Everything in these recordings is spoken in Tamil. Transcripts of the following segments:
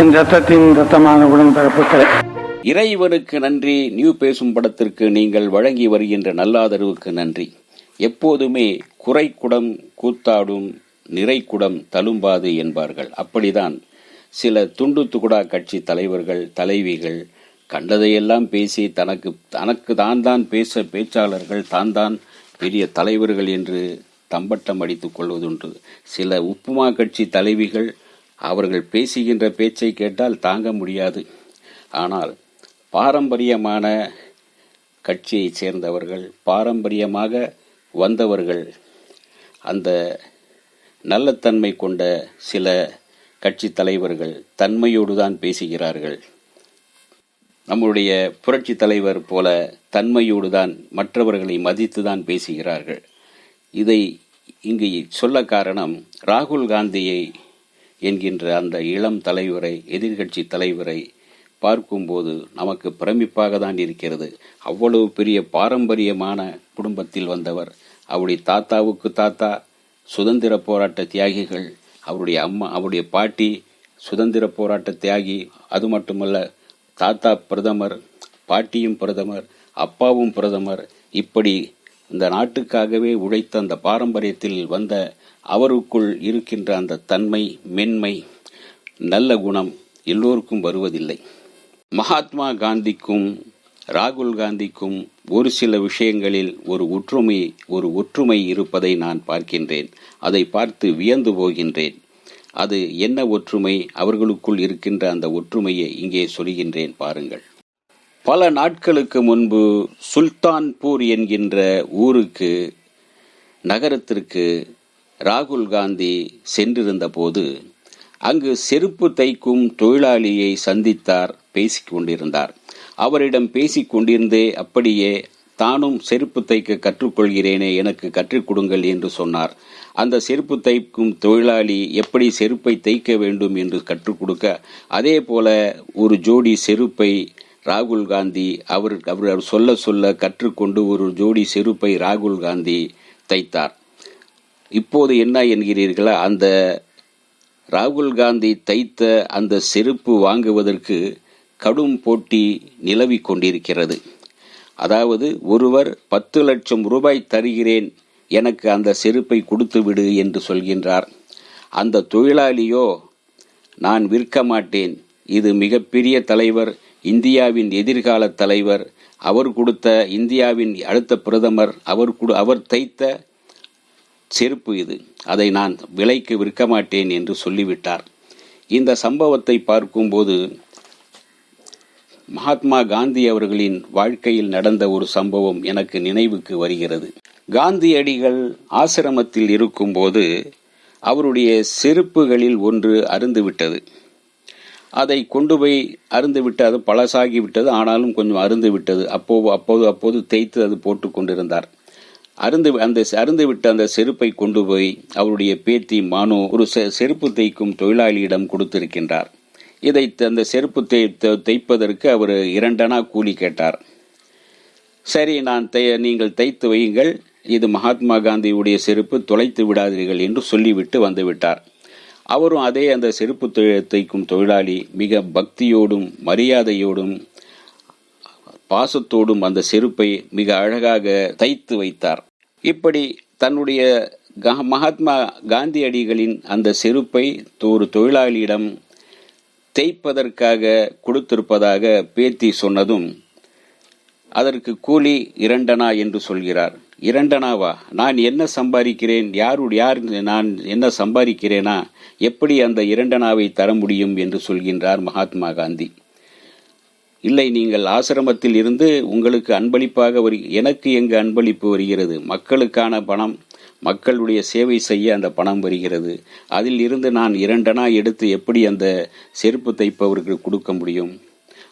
என் ரத்தத்தின் ரத்தமான உடன்பிறப்புகளே இறைவனுக்கு நன்றி. நியூ பேசும் படத்திற்கு நீங்கள் வழங்கி வருகின்ற நல்லாதரவுக்கு நன்றி. எப்போதுமே குறைக்குடம் கூத்தாடும் நிறைக்குடம் தழும்பாது என்பார்கள். அப்படிதான் சில துண்டு துகுடா கட்சி தலைவர்கள் தலைவிகள் கண்டதையெல்லாம் பேசி தனக்கு தனக்கு தான் தான் பேச பேச்சாளர்கள் தான் தான் பெரிய தலைவர்கள் என்று தம்பட்டம் அடித்துக் கொள்வதுண்டு. சில உப்புமா கட்சி தலைவிகள் அவர்கள் பேசுகின்ற பேச்சை கேட்டால் தாங்க முடியாது. ஆனால் பாரம்பரியமான கட்சியைச் சேர்ந்தவர்கள் பாரம்பரியமாக வந்தவர்கள் அந்த நல்லத்தன்மை கொண்ட சில கட்சி தலைவர்கள் தன்மையோடு தான் பேசுகிறார்கள். நம்முடைய புரட்சி தலைவர் போல தன்மையோடு தான் மற்றவர்களை மதித்து தான் பேசுகிறார்கள். இதை இங்கு சொல்ல காரணம் ராகுல் காந்தியை என்கின்ற அந்த இளம் தலைவரை எதிர்கட்சி தலைவரை பார்க்கும்போது நமக்கு பிரமிப்பாக தான் இருக்கிறது. அவ்வளவு பெரிய பாரம்பரியமான குடும்பத்தில் வந்தவர் அவருடைய தாத்தாவுக்கு தாத்தா சுதந்திர போராட்ட தியாகிகள் அவருடைய அம்மா அவருடைய பாட்டி சுதந்திர போராட்ட தியாகி அது மட்டுமல்ல தாத்தா பிரதமர் பாட்டியும் பிரதமர் அப்பாவும் பிரதமர் இப்படி இந்த நாட்டுக்காகவே உழைத்த அந்த பாரம்பரியத்தில் வந்த அவருக்குள் இருக்கின்ற அந்த தன்மை மென்மை நல்ல குணம் எல்லோருக்கும் வருவதில்லை. மகாத்மா காந்திக்கும் ராகுல் காந்திக்கும் ஒரு சில விஷயங்களில் ஒரு ஒற்றுமை ஒரு ஒற்றுமை இருப்பதை நான் பார்க்கின்றேன். அதை பார்த்து வியந்து போகின்றேன். அது என்ன ஒற்றுமை? அவர்களுக்குள் இருக்கின்ற அந்த ஒற்றுமையை இங்கே சொல்கின்றேன் பாருங்கள். பல நாட்களுக்கு முன்பு சுல்தான்பூர் என்கின்ற ஊருக்கு நகரத்திற்கு ராகுல் காந்தி சென்றிருந்த போது அங்கு செருப்பு தைக்கும் தொழிலாளியை சந்தித்தார் பேசிக் கொண்டிருந்தார் அவரிடம் பேசிக் கொண்டிருந்தே அப்படியே தானும் செருப்பு தைக்க கற்றுக்கொள்கிறேனே எனக்கு கற்றுக் கொடுங்கள் என்று சொன்னார். அந்த செருப்பு தைக்கும் தொழிலாளி எப்படி செருப்பை தைக்க வேண்டும் என்று கற்றுக் கொடுக்க அதே போல ஒரு ஜோடி செருப்பை ராகுல் காந்தி அவர் அவர் சொல்ல சொல்ல கற்றுக்கொண்டு ஒரு ஜோடி செருப்பை ராகுல் காந்தி தைத்தார். இப்போது என்ன என்கிறீர்களா? அந்த ராகுல் காந்தி தைத்த அந்த செருப்பு வாங்குவதற்கு கடும் போட்டி நிலவிக் கொண்டிருக்கிறது. அதாவது ஒருவர் பத்து லட்சம் ரூபாய் தருகிறேன் எனக்கு அந்த செருப்பை கொடுத்து விடு என்று சொல்கின்றார். அந்த தொழிலாளியோ நான் விற்க மாட்டேன். இது மிகப்பெரிய தலைவர் இந்தியாவின் எதிர்கால தலைவர் அவர் கொடுத்த இந்தியாவின் அடுத்த பிரதமர் அவர் அவர் தைத்த செருப்பு இது. அதை நான் விலைக்கு விற்க மாட்டேன் என்று சொல்லிவிட்டார். இந்த சம்பவத்தை பார்க்கும்போது மகாத்மா காந்தி அவர்களின் வாழ்க்கையில் நடந்த ஒரு சம்பவம் எனக்கு நினைவுக்கு வருகிறது. காந்தியடிகள் ஆசிரமத்தில் இருக்கும்போது அவருடைய செருப்புகளில் ஒன்று அருந்துவிட்டது. அதை கொண்டு போய் அருந்துவிட்டு அது பழசாகிவிட்டது ஆனாலும் கொஞ்சம் அருந்து விட்டது அப்போது அப்போது அப்போது தேய்த்து அது போட்டு கொண்டிருந்தார் அருந்து அந்த அருந்து விட்ட அந்த செருப்பை கொண்டு போய் அவருடைய பேத்தி மானு ஒரு செருப்பு தைக்கும் தொழிலாளியிடம் கொடுத்திருக்கின்றார். இதை அந்த செருப்பு தை தைப்பதற்கு அவர் இரண்டனா கூலி கேட்டார். சரி நான் தை நீங்கள் தைத்து வையுங்கள். இது மகாத்மா காந்தியுடைய செருப்பு தொலைத்து விடாதீர்கள் என்று சொல்லிவிட்டு வந்துவிட்டார். அவரும் அதே அந்த செருப்பு தைக்கும் தொழிலாளி மிக பக்தியோடும் மரியாதையோடும் பாசத்தோடும் அந்த செருப்பை மிக அழகாக தைத்து வைத்தார். இப்படி தன்னுடைய மகாத்மா காந்தியடிகளின் அந்த செருப்பை ஒரு தொழிலாளியிடம் தேய்ப்பதற்காக கொடுத்திருப்பதாக பேத்தி சொன்னதும் அதற்கு கூலி இரண்டனா என்று சொல்கிறார். இரண்டனாவா? நான் என்ன சம்பாதிக்கிறேன்? யாருடைய யார் நான் என்ன சம்பாதிக்கிறேனா? எப்படி அந்த இரண்டனாவை தர முடியும் என்று சொல்கின்றார் மகாத்மா காந்தி. இல்லை நீங்கள் ஆசிரமத்தில் இருந்து உங்களுக்கு அன்பளிப்பாக வரு எனக்கு எங்கு அன்பளிப்பு வருகிறது? மக்களுக்கான பணம் மக்களுடைய சேவை செய்ய அந்த பணம் வருகிறது. அதில் இருந்து நான் இரண்டனா எடுத்து எப்படி அந்த செருப்பு தைப்பவருக்கு கொடுக்க முடியும்?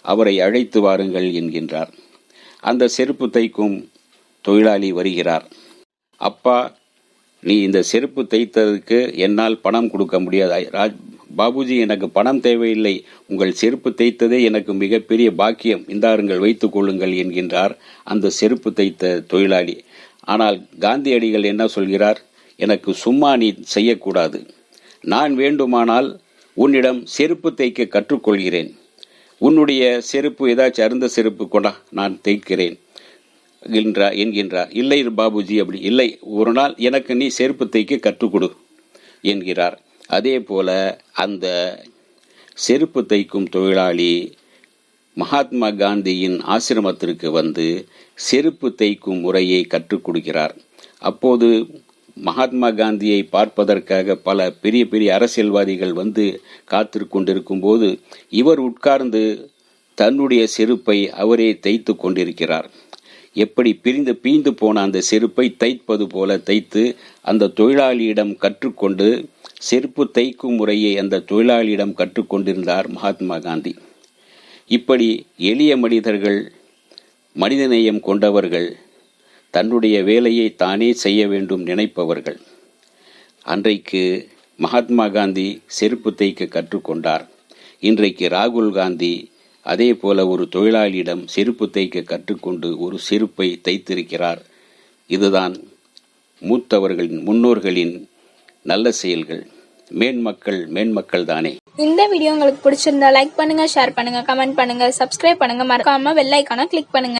அவரை அழைத்து வாருங்கள் என்கின்றார். அந்த செருப்பு தைக்கும் தொழிலாளி வருகிறார். அப்பா நீ இந்த செருப்பு தைத்ததுக்கு என்னால் பணம் கொடுக்க முடியாது. ராஜ் பாபுஜி எனக்கு பணம் தேவையில்லை. உங்கள் செருப்பு தைத்ததே எனக்கு மிகப்பெரிய பாக்கியம். இந்தாருங்கள் வைத்துக் கொள்ளுங்கள் என்கின்றார் அந்த செருப்பு தைத்த தொழிலாளி. ஆனால் காந்தியடிகள் என்ன சொல்கிறார்? எனக்கு சும்மா நீ செய்யக்கூடாது. நான் வேண்டுமானால் உன்னிடம் செருப்பு தைக்க கற்றுக்கொள்கிறேன். உன்னுடைய செருப்பு ஏதாச்சும் அருந்த செருப்பு கொண்டா நான் தைக்கிறேன் என்கிறார் என்கின்றார். இல்லை பாபுஜி அப்படி இல்லை. ஒரு நாள் எனக்கு நீ செருப்பு தைக்க கற்றுக்கொடு என்கிறார். அதே போல அந்த செருப்பு தைக்கும் தொழிலாளி மகாத்மா காந்தியின் ஆசிரமத்திற்கு வந்து செருப்பு தைக்கும் முறையை கற்றுக் கொடுக்கிறார். அப்போது மகாத்மா காந்தியை பார்ப்பதற்காக பல பெரிய பெரிய அரசியல்வாதிகள் வந்து காத்து கொண்டிருக்கும் போது இவர் உட்கார்ந்து தன்னுடைய செருப்பை அவரே தைத்து கொண்டிருக்கிறார். எப்படி பிரிந்து பீந்து போன அந்த செருப்பை தைப்பது போல தைத்து அந்த தொழிலாளியிடம் கற்றுக்கொண்டு செருப்பு தைக்கும் முறையை அந்த தொழிலாளியிடம் கற்றுக்கொண்டிருந்தார் மகாத்மா காந்தி. இப்படி எளிய மனிதர்கள் மனிதநேயம் கொண்டவர்கள் தன்னுடைய வேலையை தானே செய்ய வேண்டும் நினைப்பவர்கள். அன்றைக்கு மகாத்மா காந்தி செருப்பு தைக்க கற்றுக்கொண்டார். இன்றைக்கு ராகுல் காந்தி அதே போல ஒரு தொழிலாளியிடம் செருப்பு தைக்க கற்றுக்கொண்டு ஒரு செருப்பை தைத்திருக்கிறார். இதுதான் மூத்தவர்களின் முன்னோர்களின் நல்ல செயல்கள். மேன்மக்கள் மேன்மக்கள் தானே. இந்த வீடியோ உங்களுக்கு பிடிச்சிருந்தா லைக் பண்ணுங்க ஷேர் பண்ணுங்க கமெண்ட் பண்ணுங்க சப்ஸ்கிரைப் பண்ணுங்க. மறக்காம வெள்ளைக்கான கிளிக் பண்ணுங்க.